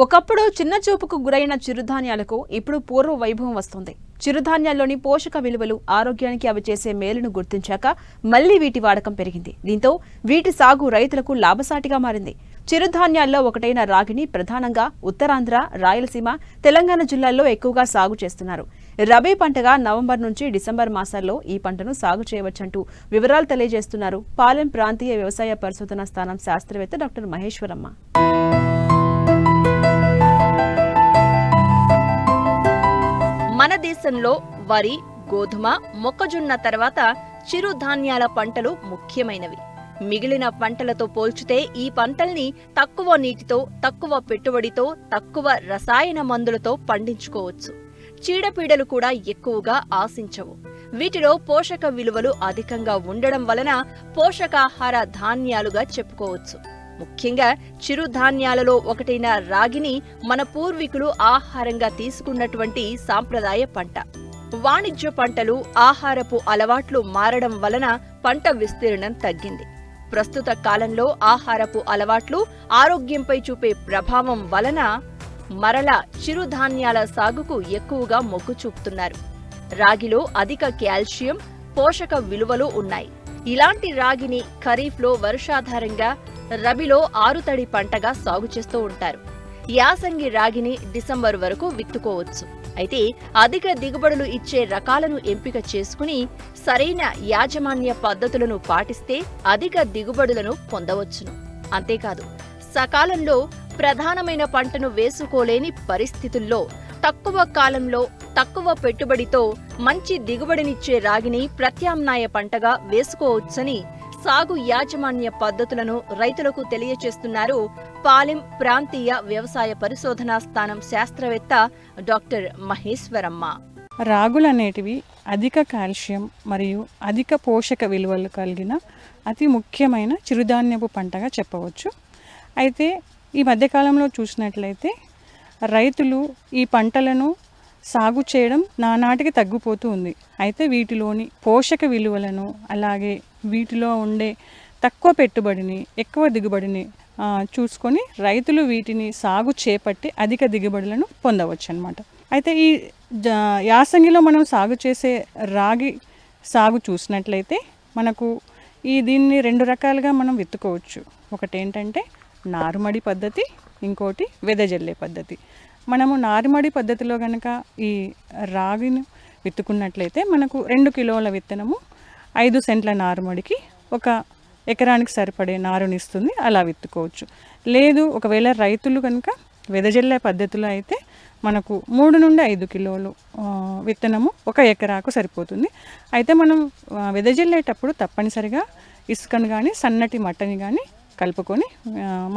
ఒకప్పుడు చిన్న చూపుకు గురైన చిరుధాన్యాలకు ఇప్పుడు పూర్వ వైభవం వస్తుంది. చిరుధాన్యాల్లోని పోషక విలువలు ఆరోగ్యానికి అవి చేసే మేలును గుర్తించాక మళ్ళీ వీటి వాడకం పెరిగింది. దీంతో వీటి సాగు రైతులకు లాభసాటిగా మారింది. చిరుధాన్యాల్లో ఒకటైన రాగిని ప్రధానంగా ఉత్తరాంధ్ర రాయలసీమ తెలంగాణ జిల్లాల్లో ఎక్కువగా సాగు చేస్తున్నారు. రబీ పంటగా నవంబర్ నుంచి డిసెంబర్ మాసాల్లో ఈ పంటను సాగు చేయవచ్చంటూ వివరాలు తెలియజేస్తున్నారు పాలెం ప్రాంతీయ వ్యవసాయ పరిశోధనా స్థానం శాస్త్రవేత్త డాక్టర్ మహేశ్వరమ్మ. మన దేశంలో వరి గోధుమ మొక్కజొన్న తర్వాత చిరుధాన్యాల పంటలు ముఖ్యమైనవి. మిగిలిన పంటలతో పోల్చితే ఈ పంటల్ని తక్కువ నీటితో తక్కువ పెట్టుబడితో తక్కువ రసాయన మందులతో పండించుకోవచ్చు. చీడపీడలు కూడా ఎక్కువగా ఆశించవు. వీటిలో పోషక విలువలు అధికంగా ఉండడం వలన పోషకాహార ధాన్యాలుగా చెప్పుకోవచ్చు. ముఖ్యంగా చిరుధాన్యాలలో ఒకటైన రాగిని మన పూర్వీకులు ఆహారంగా తీసుకున్నటువంటి సాంప్రదాయ పంట. వాణిజ్య పంటలు ఆహారపు అలవాట్లు మారడం వలన పంట విస్తీర్ణం తగ్గింది. ప్రస్తుత కాలంలో ఆహారపు అలవాట్లు ఆరోగ్యంపై చూపే ప్రభావం వలన మరల చిరుధాన్యాల సాగుకు ఎక్కువగా మొగ్గు చూపుతున్నారు. రాగిలో అధిక కాల్షియం పోషక విలువలు ఉన్నాయి. ఇలాంటి రాగిని ఖరీఫ్లో వర్షాధారంగా రబీలో ఆరుతడి పంటగా సాగు చేస్తూ ఉంటారు. యాసంగి రాగిని డిసెంబర్ వరకు విత్తుకోవచ్చు. అయితే అధిక దిగుబడులు ఇచ్చే రకాలను ఎంపిక చేసుకుని సరైన యాజమాన్య పద్ధతులను పాటిస్తే అధిక దిగుబడులను పొందవచ్చును. అంతేకాదు సకాలంలో ప్రధానమైన పంటను వేసుకోలేని పరిస్థితుల్లో తక్కువ కాలంలో తక్కువ పెట్టుబడితో మంచి దిగుబడినిచ్చే రాగిని ప్రత్యామ్నాయ పంటగా వేసుకోవచ్చని సాగు యాజమాన్య పద్ధతులను రైతులకు తెలియచేస్తున్నారు పాలెం ప్రాంతీయ వ్యవసాయ పరిశోధనా స్థానం శాస్త్రవేత్త డాక్టర్ మహేశ్వరమ్మ. రాగులు అనేటివి అధిక కాల్షియం మరియు అధిక పోషక విలువలు కలిగిన అతి ముఖ్యమైన చిరుధాన్యపు పంటగా చెప్పవచ్చు. అయితే ఈ మధ్యకాలంలో చూసినట్లయితే రైతులు ఈ పంటలను సాగు చేయడం నానాటికి తగ్గిపోతూ ఉంది. అయితే వీటిలోని పోషక విలువలను అలాగే వీటిలో ఉండే తక్కువ పెట్టుబడిని ఎక్కువ దిగుబడిని చూసుకొని రైతులు వీటిని సాగు చేపట్టి అధిక దిగుబడులను పొందవచ్చు అనమాట అయితే ఈ జ- యాసంగిలో మనం సాగు చేసే రాగి సాగు చూసినట్లయితే మనకు ఈ దీన్ని రెండు రకాలుగా మనం విత్తుకోవచ్చు. ఒకటి ఏంటంటే నారుమడి పద్ధతి ఇంకోటి వెదజల్లే పద్ధతి. మనము నారుమడి పద్ధతిలో కనుక ఈ రాగిని విత్తుకున్నట్లయితే మనకు రెండు కిలోల విత్తనము ఐదు సెంట్ల నారుమడికి ఒక ఎకరానికి సరిపడే నారునిస్తుంది అలా విత్తుకోవచ్చు. లేదు ఒకవేళ రైతులు కనుక వెదజల్లే పద్ధతిలో అయితే మనకు మూడు నుండి ఐదు కిలోలు విత్తనము ఒక ఎకరాకు సరిపోతుంది. అయితే మనం వెదజల్లేటప్పుడు తప్పనిసరిగా ఇసుకను కానీ సన్నటి మట్టని కానీ కలుపుకొని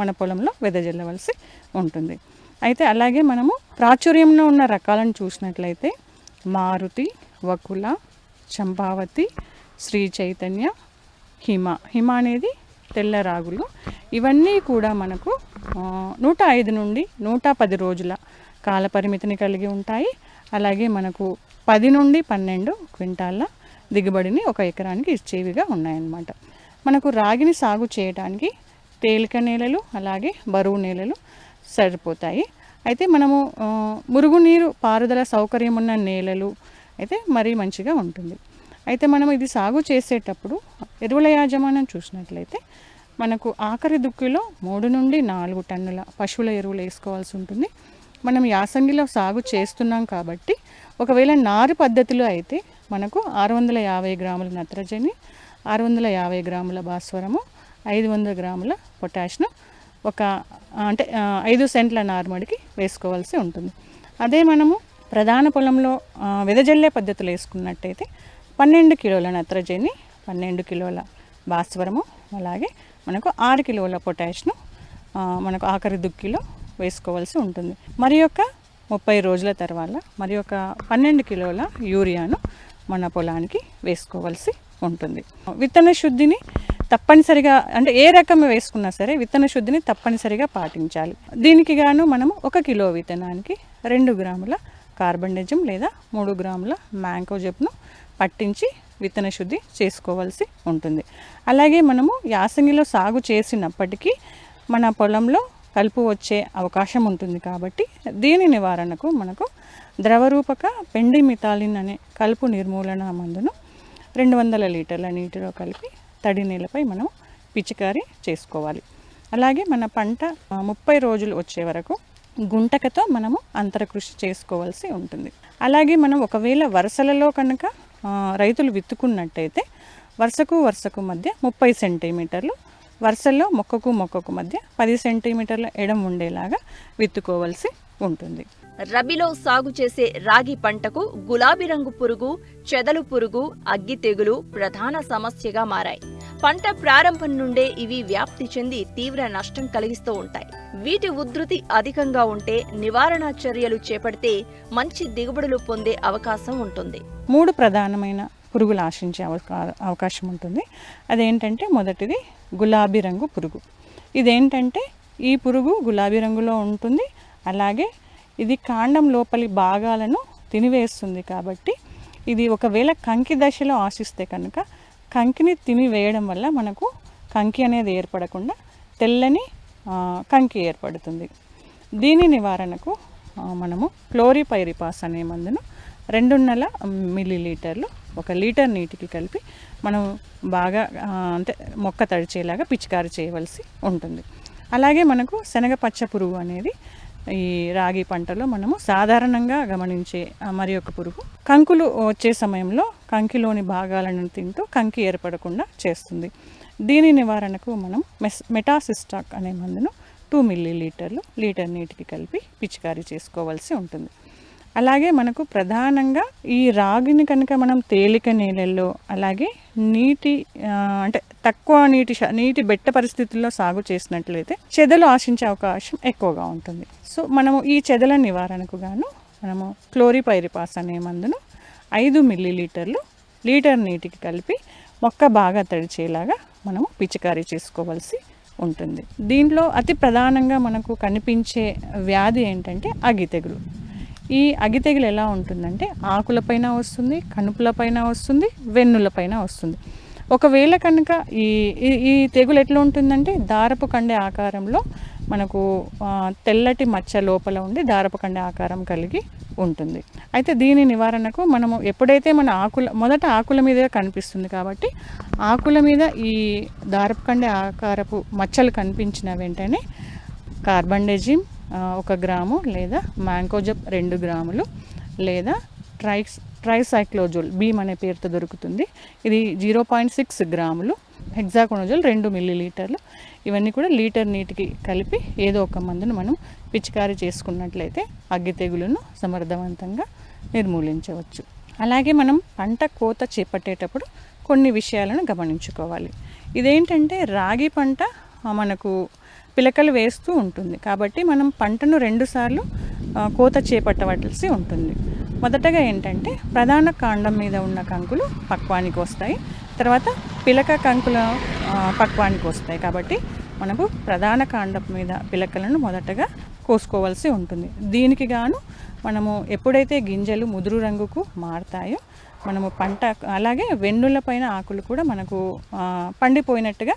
మన పొలంలో వెదజల్లవలసి ఉంటుంది. అయితే అలాగే మనము ప్రాచుర్యంలో ఉన్న రకాలను చూసినట్లయితే మారుతి వకుల చంపావతి శ్రీ చైతన్య హిమ. హిమ అనేది తెల్ల రాగులు. ఇవన్నీ కూడా మనకు నూట ఐదు నుండి నూట పది రోజుల కాల పరిమితిని కలిగి ఉంటాయి. అలాగే మనకు పది నుండి పన్నెండు క్వింటాళ్ళ దిగుబడిని ఒక ఎకరానికి ఇచ్చేవిగా ఉన్నాయన్నమాట. మనకు రాగిని సాగు చేయడానికి తేలిక నేలలు అలాగే బరువు నేలలు సరిపోతాయి. అయితే మనము మురుగునీరు పారుదల సౌకర్యం ఉన్న నేలలు అయితే మరీ మంచిగా ఉంటుంది. అయితే మనం ఇది సాగు చేసేటప్పుడు ఎరువుల యాజమాన్యం చూసినట్లయితే మనకు ఆఖరి దుక్కిలో మూడు నుండి నాలుగు టన్నుల పశువుల ఎరువులు వేసుకోవాల్సి ఉంటుంది. మనం యాసంగిలో సాగు చేస్తున్నాం కాబట్టి ఒకవేళ నారు పద్ధతిలో అయితే మనకు ఆరు వందల యాభై గ్రాముల నత్రజని ఆరు వందల యాభై గ్రాముల భాస్వరము ఐదు వందల గ్రాముల పొటాషియం ఒక అంటే ఐదు సెంట్ల నారుమడికి వేసుకోవాల్సి ఉంటుంది. అదే మనము ప్రధాన పొలంలో వెదజల్లే పద్ధతులు వేసుకున్నట్టయితే పన్నెండు కిలోల నత్రజని పన్నెండు కిలోల భాస్వరము అలాగే మనకు ఆరు కిలోల పొటాష్ను మనకు ఆఖరి దుక్కిలో వేసుకోవాల్సి ఉంటుంది. మరి యొక్క ముప్పై రోజుల తర్వాత మరి ఒక పన్నెండు కిలోల యూరియాను మన పొలానికి వేసుకోవాల్సి ఉంటుంది. విత్తన శుద్ధిని తప్పనిసరిగా అంటే ఏ రకం వేసుకున్నా సరే విత్తన శుద్ధిని తప్పనిసరిగా పాటించాలి. దీనికి గాను మనము ఒక కిలో విత్తనానికి రెండు గ్రాముల కార్బన్డజం లేదా మూడు గ్రాముల మ్యాంకో జెప్ను పట్టించి విత్తన శుద్ధి చేసుకోవాల్సి ఉంటుంది. అలాగే మనము యాసంగిలో సాగు చేసినప్పటికీ మన పొలంలో కలుపు వచ్చే అవకాశం ఉంటుంది కాబట్టి దీని నివారణకు మనకు ద్రవరూపక పెండి మితాలిన్ అనే కలుపు నిర్మూలన మందును రెండు వందల లీటర్ల నీటిలో కలిపి తడి నీళ్ళపై మనం పిచికారీ చేసుకోవాలి. అలాగే మన పంట ముప్పై రోజులు వచ్చే వరకు గుంటకతో మనము అంతర కృషి చేసుకోవాల్సి ఉంటుంది. అలాగే మనం ఒకవేళ వరుసలలో కనుక రైతులు విత్తుకున్నట్టయితే వరుసకు వరుసకు మధ్య ముప్పై సెంటీమీటర్లు వరుసల్లో మొక్కకు మొక్కకు మధ్య పది సెంటీమీటర్ల ఎడం ఉండేలాగా విత్తుకోవాల్సి ఉంటుంది. రబీలో సాగు చేసే రాగి పంటకు గులాబీ రంగు పురుగు చెదలు పురుగు అగ్గి తెగులు ప్రధాన సమస్యగా మారాయి. పంట ప్రారంభం నుండే ఇవి వ్యాప్తి చెంది తీవ్ర నష్టం కలిగిస్తూ ఉంటాయి. వీటి ఉధృతి అధికంగా ఉంటే నివారణ చర్యలు చేపడితే మంచి దిగుబడులు పొందే అవకాశం ఉంటుంది. మూడు ప్రధానమైన పురుగులు ఆశించే అవకా అవకాశం ఉంటుంది. అదేంటంటే మొదటిది గులాబీ రంగు పురుగు. ఇదేంటంటే ఈ పురుగు గులాబీ రంగులో ఉంటుంది. అలాగే ఇది కాండం లోపలి భాగాలను తినివేస్తుంది కాబట్టి ఇది ఒకవేళ కంకి దశలో ఆశిస్తే కనుక కంకిని తినివేయడం వల్ల మనకు కంకి అనేది ఏర్పడకుండా తెల్లని కంకి ఏర్పడుతుంది. దీని నివారణకు మనము క్లోరిపైరిపాస్ అనే మందును రెండున్నర మిల్లీ లీటర్లు ఒక లీటర్ నీటికి కలిపి మనం బాగా అంటే మొక్క తడిచేలాగా పిచికారి చేయవలసి ఉంటుంది. అలాగే మనకు శనగ పచ్చ పురుగు అనేది ఈ రాగి పంటలో మనము సాధారణంగా గమనించే మరి ఒక పురుగు. కంకులు వచ్చే సమయంలో కంకిలోని భాగాలను తింటూ కంకి ఏర్పడకుండా చేస్తుంది. దీని నివారణకు మనం మెస్ మెటాసిస్టాక్ అనే మందును టూ మిల్లీ లీటర్లు లీటర్ నీటికి కలిపి పిచికారీ చేసుకోవాల్సి ఉంటుంది. అలాగే మనకు ప్రధానంగా ఈ రాగిని కనుక మనం తేలిక నేలల్లో అలాగే నీటి అంటే తక్కువ నీటి నీటి బెట్ట పరిస్థితుల్లో సాగు చేసినట్లయితే చెదలు ఆశించే అవకాశం ఎక్కువగా ఉంటుంది. సో మనము ఈ చెదల నివారణకు గాను మనము క్లోరిపైరిపాస్ అనే మందును ఐదు మిల్లీ లీటర్లు లీటర్ నీటికి కలిపి మొక్క బాగా తడిచేలాగా మనము పిచికారీ చేసుకోవాల్సి ఉంటుంది. దీంట్లో అతి ప్రధానంగా మనకు కనిపించే వ్యాధి ఏంటంటే అగ్గి తెగులు. ఈ అగ్గి తెగులు ఎలా ఉంటుందంటే ఆకులపైన వస్తుంది కనుపులపైన వస్తుంది వెన్నులపైన వస్తుంది. ఒకవేళ కనుక ఈ ఈ- తెగులు ఎట్లా ఉంటుందంటే దారపు కండే ఆకారంలో మనకు తెల్లటి మచ్చ లోపల ఉండి దారపు కండే ఆకారం కలిగి ఉంటుంది. అయితే దీని నివారణకు మనము ఎప్పుడైతే మన ఆకుల మొదట ఆకుల మీద కనిపిస్తుంది కాబట్టి ఆకుల మీద ఈ దారపు కండే ఆకారపు మచ్చలు కనిపించిన వెంటనే కార్బండెజిమ్ ఒక గ్రాము లేదా మ్యాంకోజప్ రెండు గ్రాములు లేదా ట్రైక్స్ ట్రైసైక్లోజోల్ బీమ్ అనే పేరుతో దొరుకుతుంది. ఇది జీరో పాయింట్ సిక్స్ గ్రాములు హెగ్జాకోనజోల్ రెండు మిల్లీ లీటర్లు ఇవన్నీ కూడా లీటర్ నీటికి కలిపి ఏదో ఒక మందును మనం పిచికారీ చేసుకున్నట్లయితే అగ్గి తెగులును సమర్థవంతంగా నిర్మూలించవచ్చు. అలాగే మనం పంట కోత చేపట్టేటప్పుడు కొన్ని విషయాలను గమనించుకోవాలి. ఇదేంటంటే రాగి పంట మనకు పిలకలు వేస్తూ ఉంటుంది. కాబట్టి మనం పంటను రెండుసార్లు కోత చేపట్టవలసి ఉంటుంది. మొదటగా ఏంటంటే ప్రధాన కాండం మీద ఉన్న కంకులు పక్వానికి వస్తాయి. తర్వాత పిలక కంకుల పక్వానికి వస్తాయి. కాబట్టి మనకు ప్రధాన కాండం మీద పిలకలను మొదటగా కోసుకోవాల్సి ఉంటుంది. దీనికి గాను మనము ఎప్పుడైతే గింజలు ముదురు రంగుకు మారతాయో మనము పంట అలాగే వెన్నుల పైన ఆకులు కూడా మనకు పండిపోయినట్టుగా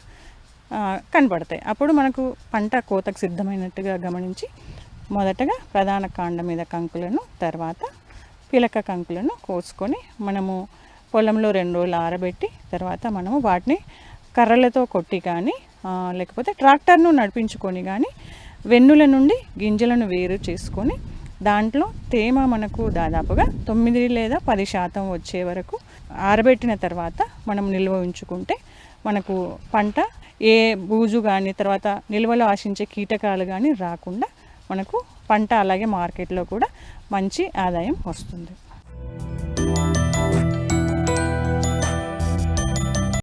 కనపడతాయి. అప్పుడు మనకు పంట కోతకు సిద్ధమైనట్టుగా గమనించి మొదటగా ప్రధాన కాండం మీద కంకులను తర్వాత పిలక కంకులను కోసుకొని మనము పొలంలో రెండు రోజులు ఆరబెట్టి తర్వాత మనము వాటిని కర్రలతో కొట్టి కానీ లేకపోతే ట్రాక్టర్ను నడిపించుకొని కానీ వెన్నుల నుండి గింజలను వేరు చేసుకొని దాంట్లో తేమ మనకు దాదాపుగా తొమ్మిది లేదా పది శాతం వచ్చే వరకు ఆరబెట్టిన తర్వాత మనం నిల్వ ఉంచుకుంటే మనకు పంట ఏ బూజు కానీ తర్వాత నిల్వలో ఆశించే కీటకాలు కానీ రాకుండా మనకు పంట అలాగే మార్కెట్లో కూడా మంచి ఆదాయం వస్తుంది.